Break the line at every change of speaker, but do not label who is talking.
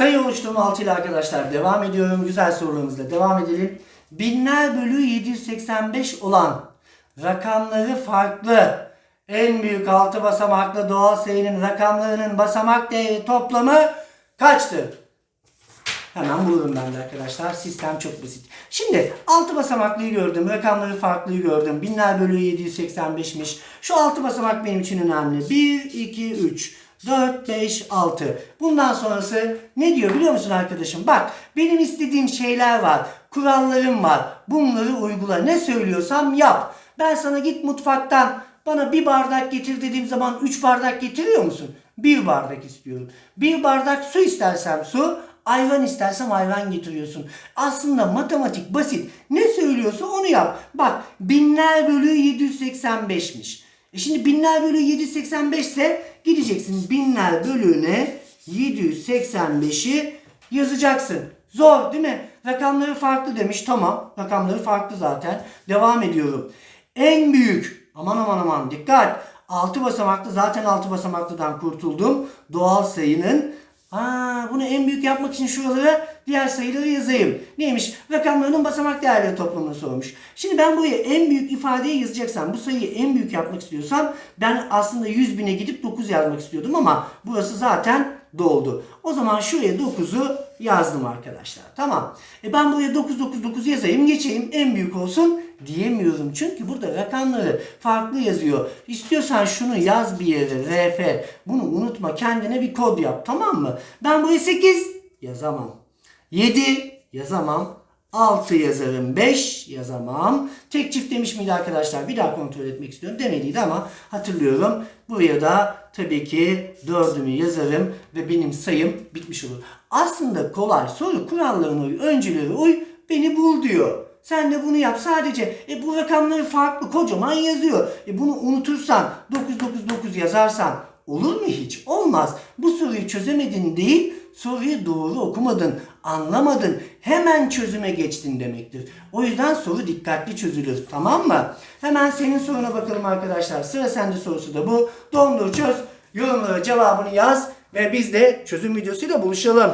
Sayı oluşturma altıyla arkadaşlar devam ediyorum. Güzel sorularımızla devam edelim. Binler bölü 785 olan rakamları farklı en büyük altı basamaklı doğal sayının rakamlarının basamak değeri toplamı kaçtır? Hemen bulurum ben de arkadaşlar. Sistem çok basit. Şimdi 6 basamaklıyı gördüm. Rakamları farklıyı gördüm. Binler bölü 785'miş. Şu 6 basamak benim için önemli. 1, 2, 3, 4, 5, 6. Bundan sonrası ne diyor biliyor musun arkadaşım? Bak benim istediğim şeyler var. Kurallarım var. Bunları uygula. Ne söylüyorsam yap. Ben sana git mutfaktan bana bir bardak getir dediğim zaman 3 bardak getiriyor musun? Bir bardak istiyorum. Bir bardak su istersem su, ayran istersem ayran getiriyorsun. Aslında matematik basit. Ne söylüyorsa onu yap. Bak binler bölü 785'miş. E şimdi binler bölü 785 ise gideceksin binler bölüne 785'i yazacaksın. Zor değil mi? Rakamları farklı demiş. Tamam. Rakamları farklı zaten. Devam ediyorum. En büyük. Aman aman aman dikkat. 6 basamaklı zaten 6 basamaklıdan kurtuldum. Doğal sayının Ha, bunu en büyük yapmak için şuralara diğer sayıları yazayım. Neymiş? Rakamlarının basamak değerleri toplamını sormuş. Şimdi ben buraya en büyük ifadeyi yazacaksam, bu sayıyı en büyük yapmak istiyorsam ben aslında 100 bine gidip 9 yazmak istiyordum ama burası zaten doldu. O zaman şuraya 9'u yazdım arkadaşlar. Tamam. E ben buraya 999 yazayım geçeyim en büyük olsun diyemiyorum. Çünkü burada rakamları farklı yazıyor. İstiyorsan şunu yaz bir yere RF. Bunu unutma kendine bir kod yap tamam mı? Ben buraya 8 yazamam. 7 yazamam. 6 yazarım. 5 yazamam. Tek çift demiş miydi arkadaşlar? Bir daha kontrol etmek istiyorum. Demediydi ama hatırlıyorum. Buraya da tabii ki 4'ümü yazarım ve benim sayım bitmiş olur. Aslında kolay soru kurallarına uy, öncüleri uy, beni bul diyor. Sen de bunu yap sadece. E bu rakamları farklı kocaman yazıyor. E bunu unutursan 999 yazarsan olur mu hiç? Olmaz. Bu soruyu çözemedin değil soruyu doğru okumadın, anlamadın, hemen çözüme geçtin demektir. O yüzden soru dikkatli çözülür. Tamam mı? Hemen senin soruna bakalım arkadaşlar. Sıra sende sorusu da bu. Dondur çöz. Yorumlara cevabını yaz ve biz de çözüm videosuyla buluşalım.